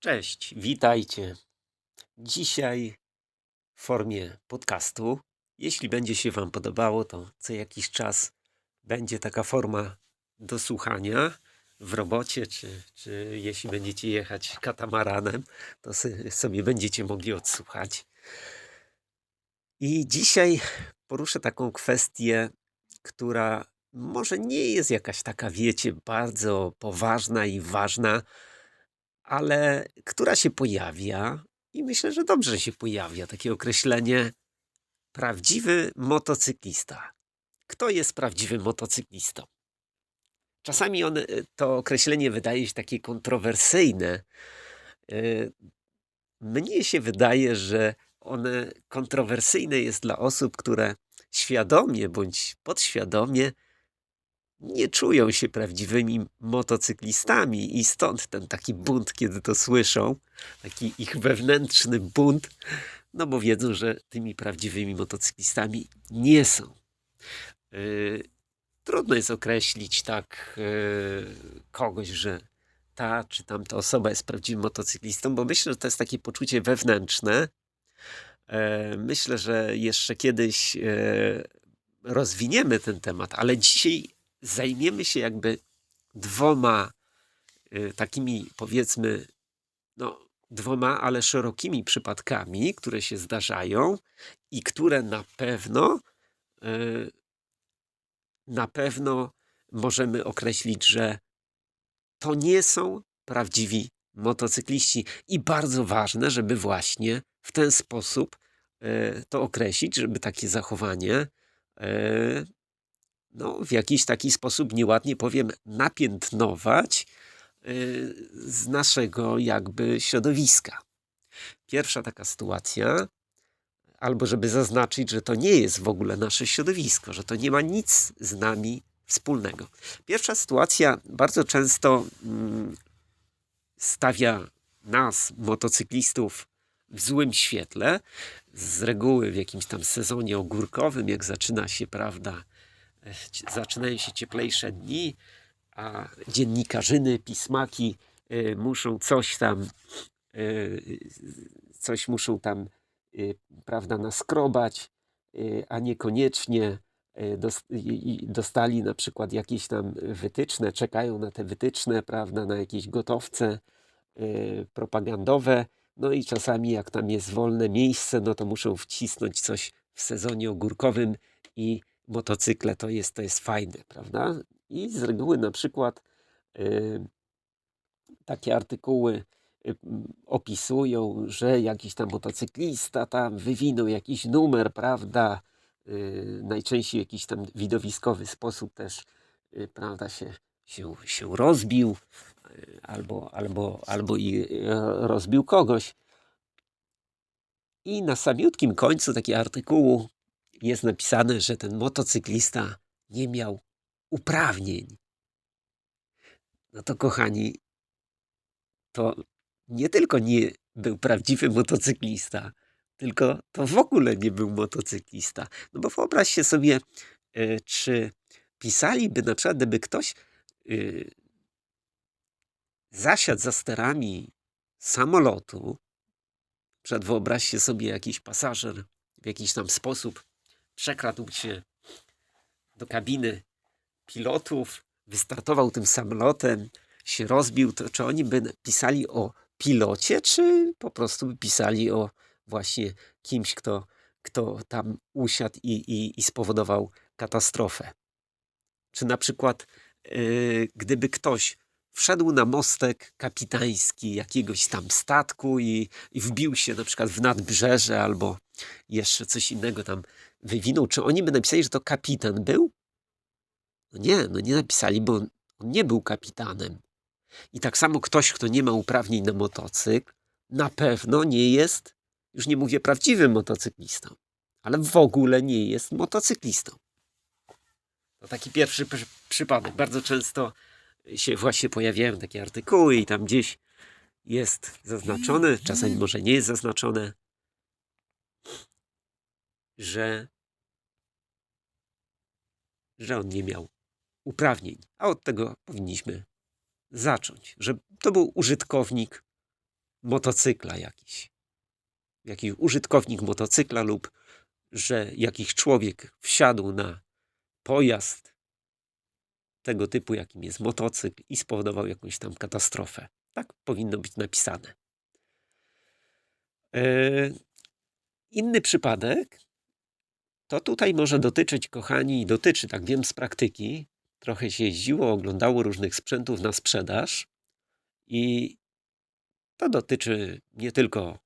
Cześć, witajcie. Dzisiaj w formie podcastu. Jeśli będzie się Wam podobało, to co jakiś czas będzie taka forma do słuchania w robocie, czy, czy jeśli będziecie jechać katamaranem, to sobie będziecie mogli odsłuchać. I dzisiaj poruszę taką kwestię, która może nie jest jakaś taka, wiecie, bardzo poważna i ważna, ale która się pojawia i myślę, że dobrze się pojawia takie określenie prawdziwy motocyklista. Kto jest prawdziwym motocyklistą? Czasami on, y, to określenie wydaje się takie kontrowersyjne. Y, Mnie się wydaje, że one kontrowersyjne jest dla osób, które świadomie bądź podświadomie nie czują się prawdziwymi motocyklistami i stąd ten taki bunt, kiedy to słyszą, taki ich wewnętrzny bunt, no bo wiedzą, że tymi prawdziwymi motocyklistami nie są. Yy, trudno jest określić tak yy, kogoś, że ta czy tamta osoba jest prawdziwym motocyklistą, bo myślę, że to jest takie poczucie wewnętrzne. E, Myślę, że jeszcze kiedyś e, rozwiniemy ten temat, ale dzisiaj zajmiemy się jakby dwoma y, takimi powiedzmy, no dwoma, ale szerokimi przypadkami, które się zdarzają i które na pewno y, na pewno możemy określić, że to nie są prawdziwi motocykliści. I bardzo ważne, żeby właśnie w ten sposób y, to określić, żeby takie zachowanie no, w jakiś taki sposób, nieładnie powiem, napiętnować y, z naszego jakby środowiska. Pierwsza taka sytuacja, albo żeby zaznaczyć, że to nie jest w ogóle nasze środowisko, że to nie ma nic z nami wspólnego. Pierwsza sytuacja bardzo często mm, stawia nas, motocyklistów, w złym świetle. Z reguły w jakimś tam sezonie ogórkowym, jak zaczyna się, prawda, zaczynają się cieplejsze dni, a dziennikarzyny, pismaki y, muszą coś tam, y, coś muszą tam, y, prawda, naskrobać, a niekoniecznie dostali na przykład jakieś tam wytyczne, czekają na te wytyczne, prawda, na jakieś gotowce propagandowe. No i czasami jak tam jest wolne miejsce, no to muszą wcisnąć coś w sezonie ogórkowym i motocykle to jest, to jest fajne, prawda? I z reguły na przykład y, takie artykuły y, opisują, że jakiś tam motocyklista tam wywinął jakiś numer, prawda? Y, najczęściej w jakiś tam widowiskowy sposób też, y, prawda, się, się, się rozbił y, albo, albo, albo i y, rozbił kogoś. I na samiutkim końcu takiego artykułu jest napisane, że ten motocyklista nie miał uprawnień. No to kochani, to nie tylko nie był prawdziwy motocyklista, tylko to w ogóle nie był motocyklista. No bo wyobraźcie sobie, e, czy pisaliby na przykład, gdyby ktoś y, zasiadł za sterami samolotu, przykład wyobraźcie sobie jakiś pasażer w jakiś tam sposób przekradł się do kabiny pilotów, wystartował tym samolotem, się rozbił, to czy oni by pisali o pilocie, czy po prostu by pisali o właśnie kimś, kto, kto tam usiadł i, i, i spowodował katastrofę? Czy na przykład, yy, gdyby ktoś wszedł na mostek kapitański jakiegoś tam statku i, i wbił się na przykład w nadbrzeże albo jeszcze coś innego tam wywinął, czy oni by napisali, że to kapitan był? No nie, no nie napisali, bo on, nie był kapitanem. I tak samo ktoś, kto nie ma uprawnień na motocykl, na pewno nie jest, już nie mówię prawdziwym motocyklistą, ale w ogóle nie jest motocyklistą. To taki pierwszy przy, przypadek. Bardzo często się właśnie pojawiają takie artykuły i tam gdzieś jest zaznaczone, czasami może nie jest zaznaczone, że, że on nie miał uprawnień. A od tego powinniśmy zacząć, że to był użytkownik motocykla jakiś, jakiś użytkownik motocykla lub że jakiś człowiek wsiadł na pojazd tego typu, jakim jest motocykl i spowodował jakąś tam katastrofę. Tak powinno być napisane. E, Inny przypadek to tutaj może dotyczyć, kochani, i dotyczy, tak wiem z praktyki. Trochę się jeździło, oglądało różnych sprzętów na sprzedaż i to dotyczy nie tylko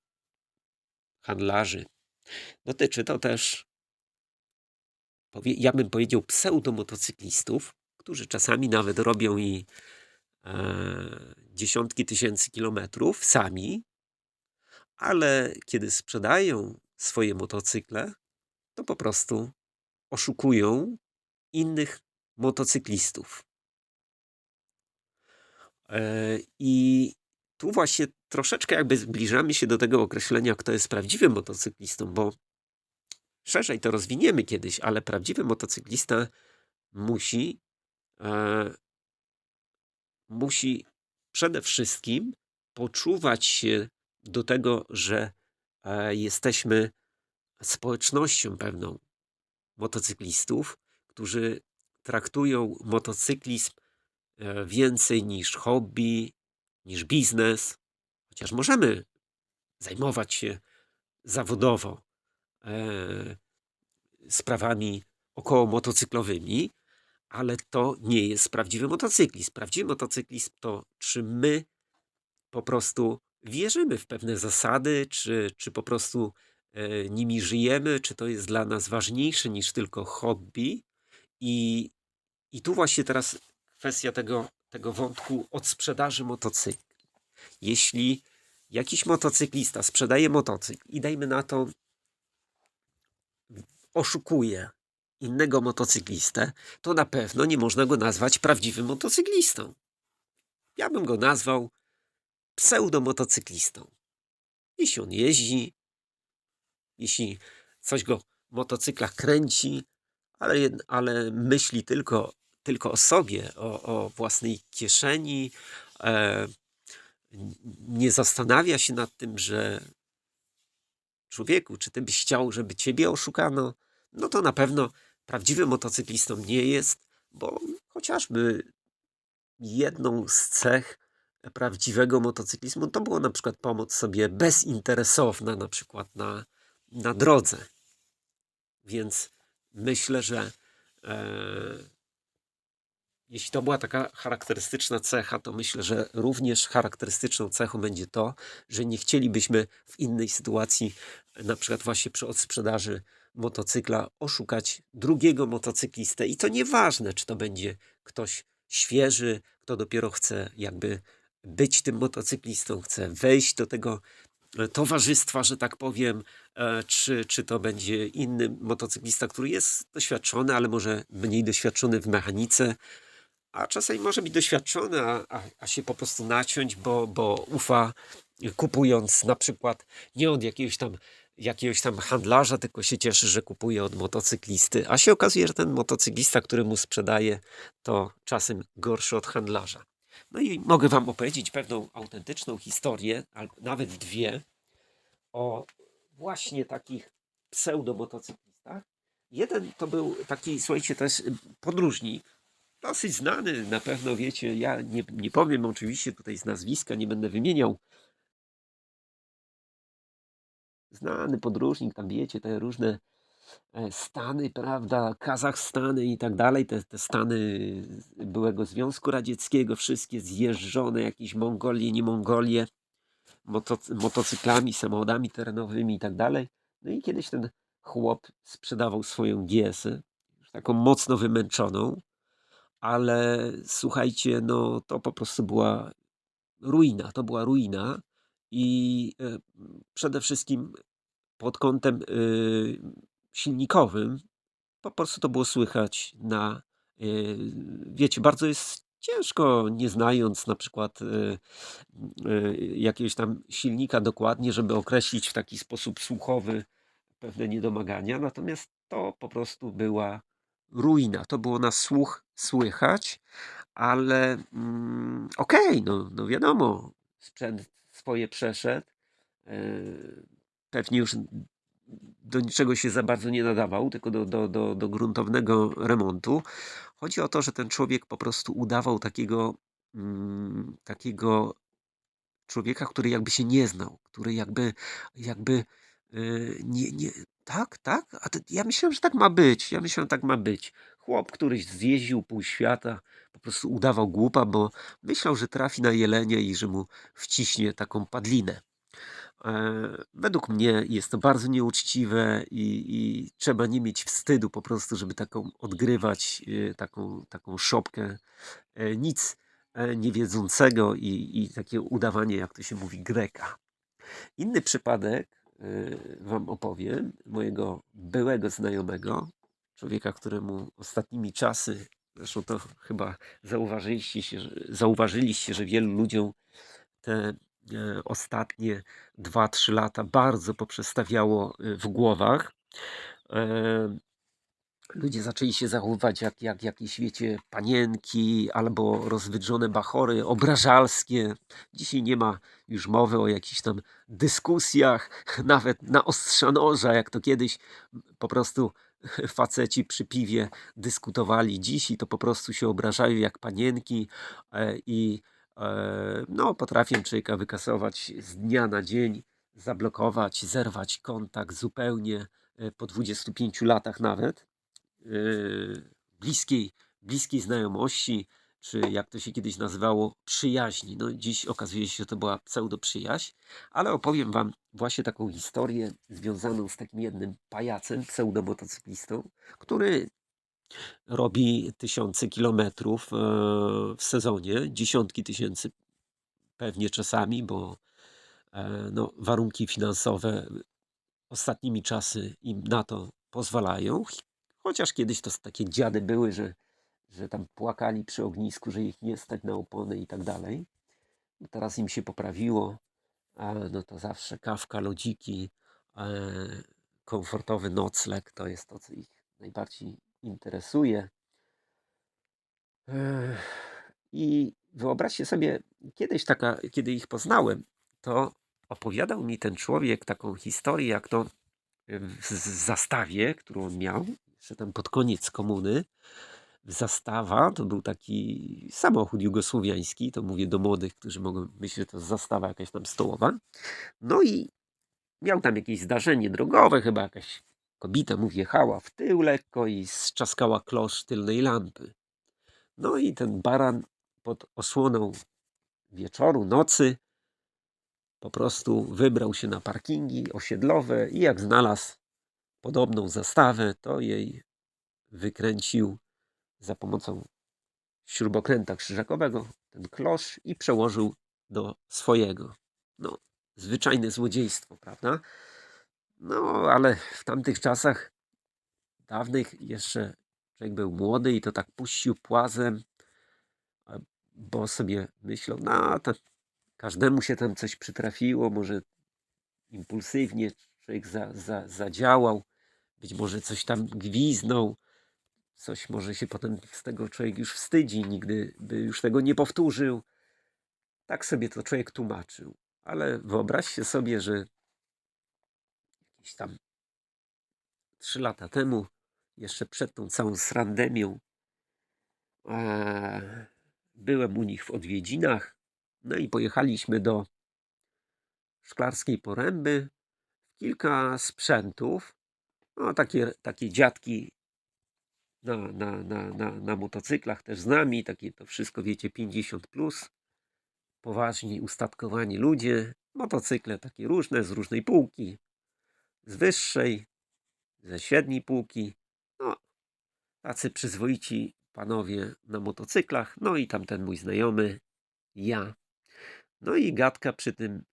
handlarzy, dotyczy to też, ja bym powiedział, pseudomotocyklistów, którzy czasami nawet robią i e, dziesiątki tysięcy kilometrów sami, ale kiedy sprzedają swoje motocykle, to po prostu oszukują innych motocyklistów. E, I tu właśnie troszeczkę jakby zbliżamy się do tego określenia, kto jest prawdziwym motocyklistą, bo szerzej to rozwiniemy kiedyś, ale prawdziwy motocyklista musi, musi przede wszystkim poczuwać się do tego, że e, jesteśmy społecznością pewną motocyklistów, którzy traktują motocyklizm e, więcej niż hobby, niż biznes, chociaż możemy zajmować się zawodowo e, sprawami około motocyklowymi, ale to nie jest prawdziwy motocyklizm. Prawdziwy motocyklizm to czy my po prostu wierzymy w pewne zasady, czy, czy po prostu e, nimi żyjemy, czy to jest dla nas ważniejsze niż tylko hobby. I, i tu właśnie teraz kwestia tego, tego wątku odsprzedaży motocykli. Jeśli jakiś motocyklista sprzedaje motocykl i dajmy na to oszukuje innego motocyklistę, to na pewno nie można go nazwać prawdziwym motocyklistą. Ja bym go nazwał pseudomotocyklistą. Jeśli on jeździ, jeśli coś go w motocyklach kręci, ale, ale myśli tylko, tylko o sobie, o, o własnej kieszeni, e, nie zastanawia się nad tym, że człowieku, czy ty byś chciał, żeby ciebie oszukano, no to na pewno prawdziwym motocyklistą nie jest, bo chociażby jedną z cech prawdziwego motocyklizmu to było na przykład pomoc sobie bezinteresowna, na przykład na, na drodze. Więc myślę, że e, jeśli to była taka charakterystyczna cecha, to myślę, że również charakterystyczną cechą będzie to, że nie chcielibyśmy w innej sytuacji, na przykład właśnie przy odsprzedaży motocykla, oszukać drugiego motocyklistę. I to nieważne, czy to będzie ktoś świeży, kto dopiero chce jakby być tym motocyklistą, chce wejść do tego e, towarzystwa, że tak powiem, e, czy, czy to będzie inny motocyklista, który jest doświadczony, ale może mniej doświadczony w mechanice, a czasami może być doświadczony, a, a, się po prostu naciąć, bo, bo ufa, kupując na przykład nie od jakiegoś tam, jakiegoś tam handlarza, tylko się cieszy, że kupuje od motocyklisty, a się okazuje, że ten motocyklista, który mu sprzedaje, to czasem gorszy od handlarza. No i mogę Wam opowiedzieć pewną autentyczną historię, albo nawet dwie, o właśnie takich pseudomotocyklistach. Jeden to był taki, słuchajcie, też y, podróżnik, dosyć znany, na pewno wiecie, ja nie, nie powiem oczywiście tutaj z nazwiska, nie będę wymieniał. Znany podróżnik, tam wiecie, te różne e, stany, prawda, Kazachstany i tak dalej, te, te stany byłego Związku Radzieckiego, wszystkie zjeżdżone, jakieś Mongolie, nie Mongolie, motocy- motocyklami, samochodami terenowymi i tak dalej. No i kiedyś ten chłop sprzedawał swoją już taką mocno wymęczoną, ale słuchajcie, no to po prostu była ruina, to była ruina i e, przede wszystkim pod kątem y, silnikowym po prostu to było słychać na, y, wiecie, bardzo jest ciężko, nie znając na przykład y, y, jakiegoś tam silnika dokładnie, żeby określić w taki sposób słuchowy pewne niedomagania, natomiast to po prostu była ruina. To było na słuch słychać, ale mm, okej, no, no wiadomo, sprzęt swoje przeszedł. E, Pewnie już do niczego się za bardzo nie nadawał, tylko do, do, do, do gruntownego remontu. Chodzi o to, że ten człowiek po prostu udawał takiego, mm, takiego człowieka, który jakby się nie znał, który jakby, jakby yy, nie, nie, tak, tak, a to, ja myślałem, że tak ma być, ja myślałem, że tak ma być. Chłop, któryś zjeździł pół świata, po prostu udawał głupa, bo myślał, że trafi na jelenie i że mu wciśnie taką padlinę. E, Według mnie jest to bardzo nieuczciwe i, i trzeba nie mieć wstydu po prostu, żeby taką odgrywać e, taką, taką szopkę e, nic niewiedzącego i, i takie udawanie, jak to się mówi, Greka. Inny przypadek wam opowiem, mojego byłego znajomego, człowieka, któremu ostatnimi czasy, zresztą to chyba zauważyliście, się, że- zauważyliście, że wielu ludziom te e, ostatnie 2-3 lata bardzo poprzestawiało e, w głowach. E, Ludzie zaczęli się zachowywać jak, jak jakieś, wiecie, panienki albo rozwydrzone bachory obrażalskie. Dzisiaj nie ma już mowy o jakichś tam dyskusjach, nawet na ostrza noża, jak to kiedyś po prostu faceci przy piwie dyskutowali. Dzisiaj to po prostu się obrażają jak panienki e, i e, no, potrafię człowieka wykasować z dnia na dzień, zablokować, zerwać kontakt zupełnie e, po 25 latach nawet bliskiej, bliskiej znajomości, czy jak to się kiedyś nazywało, przyjaźni. No dziś okazuje się, że to była pseudo-przyjaźń, ale opowiem wam właśnie taką historię związaną z takim jednym pajacem, pseudomotocyklistą, który robi tysiące kilometrów e, w sezonie, dziesiątki tysięcy pewnie czasami, bo e, no, warunki finansowe ostatnimi czasy im na to pozwalają. Chociaż kiedyś to takie dziady były, że, że tam płakali przy ognisku, że ich nie stać na opony i tak dalej. Teraz im się poprawiło, a no to zawsze kawka, lodziki, e, komfortowy nocleg to jest to, co ich najbardziej interesuje. I wyobraźcie sobie, kiedyś taka, kiedy ich poznałem, to opowiadał mi ten człowiek taką historię, jak to w zastawie, którą miał, jeszcze tam pod koniec komuny, zastawa to był taki samochód jugosłowiański, to mówię do młodych, którzy mogą myśleć, że to zastawa jakaś tam stołowa. No i miał tam jakieś zdarzenie drogowe, chyba jakaś kobieta mu wjechała w tył lekko i strzaskała klosz tylnej lampy. No i ten baran pod osłoną wieczoru, nocy po prostu wybrał się na parkingi osiedlowe i jak znalazł podobną zastawę, to jej wykręcił za pomocą śrubokręta krzyżakowego ten klosz i przełożył do swojego. No, zwyczajne złodziejstwo, prawda? No, ale w tamtych czasach dawnych jeszcze człowiek był młody i to tak puścił płazem, bo sobie myślał, no to każdemu się tam coś przytrafiło, może impulsywnie człowiek za, za, zadziałał, być może coś tam gwiznął, coś może się potem z tego człowiek już wstydzi, nigdy by już tego nie powtórzył. Tak sobie to człowiek tłumaczył. Ale wyobraźcie sobie, że jakieś tam trzy lata temu, jeszcze przed tą całą srandemią, e, byłem u nich w odwiedzinach, no i pojechaliśmy do Szklarskiej Poręby. Kilka sprzętów, no takie, takie dziadki na, na, na, na, na motocyklach też z nami, takie to wszystko wiecie 50 plus, poważni, ustatkowani ludzie, motocykle takie różne, z różnej półki, z wyższej, ze średniej półki, no tacy przyzwoici panowie na motocyklach, no i tamten mój znajomy, ja. No i gadka przy tym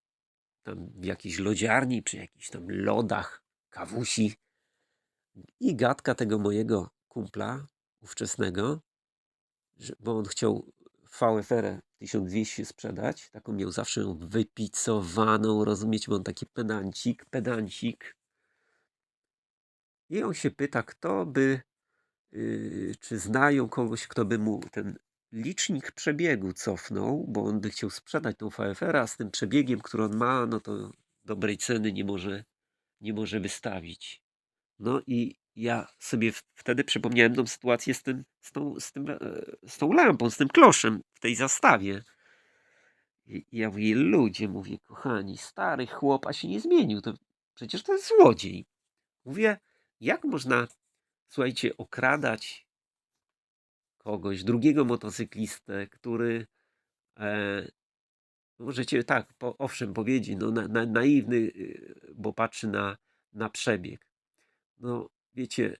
tam w jakiejś lodziarni, przy jakichś tam lodach, kawusi. I gadka tego mojego kumpla ówczesnego, bo on chciał VFR 1200 sprzedać, taką miał zawsze wypicowaną, rozumiecie, bo on taki pedancik, pedancik. I on się pyta, kto by, yy, czy znają kogoś, kto by mu ten licznik przebiegu cofnął, bo on by chciał sprzedać tą VFR, a z tym przebiegiem, który on ma, no to dobrej ceny nie może, nie może wystawić. No i ja sobie wtedy przypomniałem tą sytuację z, tym, z, tą, z, tym, e, z tą lampą, z tym kloszem w tej zastawie. I ja mówię, ludzie, mówię, kochani, stary chłop, a się nie zmienił, to przecież to jest złodziej. Mówię, jak można, słuchajcie, okradać kogoś, drugiego motocyklistę, który e, możecie tak, po, owszem, powiedzieć, no na, na, naiwny, y, bo patrzy na, na przebieg. No wiecie,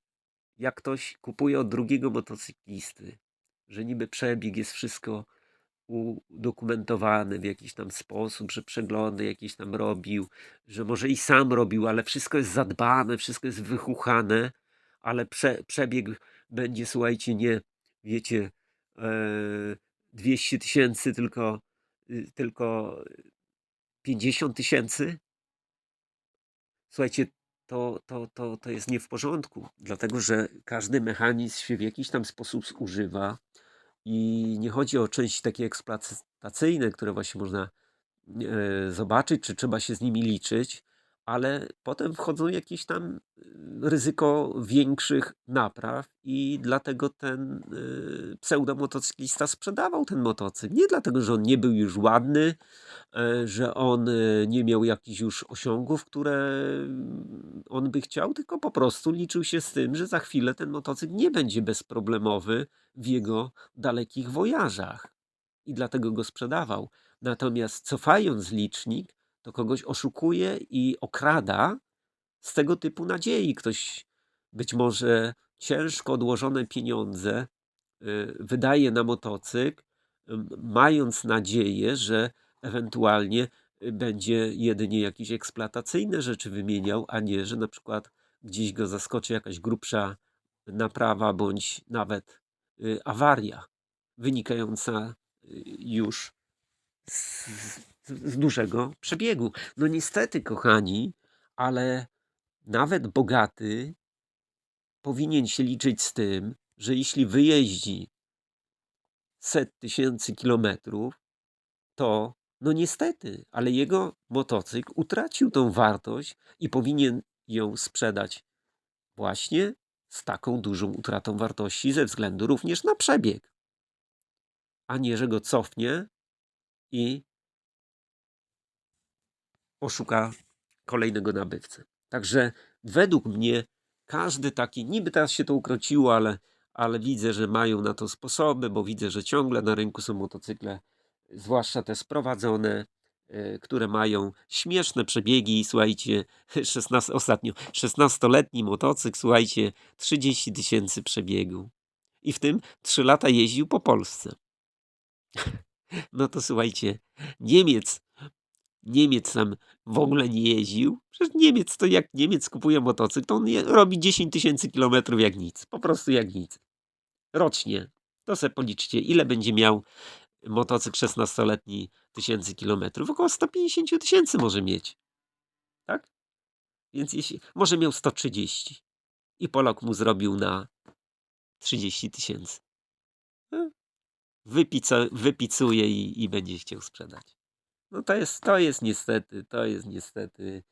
jak ktoś kupuje od drugiego motocyklisty, że niby przebieg jest wszystko udokumentowane w jakiś tam sposób, że przeglądy jakieś tam robił, że może i sam robił, ale wszystko jest zadbane, wszystko jest wychuchane, ale prze, przebieg będzie, słuchajcie, nie, wiecie, e, 200 tysięcy, tylko, y, tylko 50 tysięcy. Słuchajcie, to, to, to, to jest nie w porządku, dlatego że każdy mechanizm się w jakiś tam sposób używa i nie chodzi o części takie eksploatacyjne, które właśnie można e, zobaczyć, czy trzeba się z nimi liczyć, ale potem wchodzą jakieś tam e, ryzyko większych napraw i dlatego ten e, pseudomotocyklista sprzedawał ten motocykl. Nie dlatego, że on nie był już ładny, e, że on e, nie miał jakichś już osiągów, które mm, on by chciał, tylko po prostu liczył się z tym, że za chwilę ten motocykl nie będzie bezproblemowy w jego dalekich wojażach i dlatego go sprzedawał. Natomiast cofając licznik, to kogoś oszukuje i okrada z tego typu nadziei. Ktoś być może ciężko odłożone pieniądze y, wydaje na motocykl, mając nadzieję, że ewentualnie y, będzie jedynie jakieś eksploatacyjne rzeczy wymieniał, a nie, że na przykład gdzieś go zaskoczy jakaś grubsza naprawa bądź nawet y, awaria wynikająca już z, z, dużego przebiegu. No niestety, kochani, ale nawet bogaty powinien się liczyć z tym, że jeśli wyjeździ set tysięcy kilometrów, to no niestety, ale jego motocykl utracił tą wartość i powinien ją sprzedać właśnie z taką dużą utratą wartości ze względu również na przebieg, a nie, że go cofnie i oszuka kolejnego nabywcę. Także według mnie każdy taki, niby teraz się to ukróciło, ale, ale widzę, że mają na to sposoby, bo widzę, że ciągle na rynku są motocykle, zwłaszcza te sprowadzone, e, które mają śmieszne przebiegi. Słuchajcie, 16, ostatnio 16-letni motocykl, słuchajcie, 30 tysięcy przebiegu. I w tym 3 lata jeździł po Polsce. No to słuchajcie, Niemiec, Niemiec tam w ogóle nie jeździł. Przecież Niemiec to jak Niemiec kupuje motocykl, to on robi 10 tysięcy kilometrów jak nic. Po prostu jak nic. Rocznie. To sobie policzcie, ile będzie miał motocykl 16-letni tysięcy kilometrów. Około 150 tysięcy może mieć. Tak? Więc jeśli, może miał 130 i Polak mu zrobił na 30 tysięcy. Wypica, wypicuje i, i będzie chciał sprzedać. No to jest, to jest niestety, to jest niestety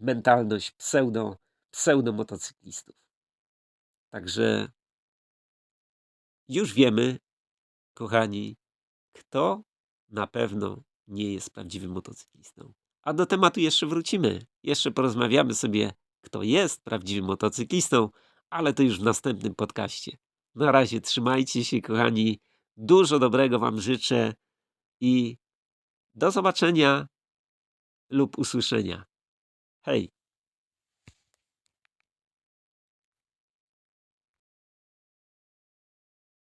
mentalność pseudo, pseudomotocyklistów. Także już wiemy, kochani, kto na pewno nie jest prawdziwym motocyklistą. A do tematu jeszcze wrócimy. Jeszcze porozmawiamy sobie, kto jest prawdziwym motocyklistą, ale to już w następnym podcaście. Na razie trzymajcie się, kochani. Dużo dobrego Wam życzę i do zobaczenia lub usłyszenia. Hej!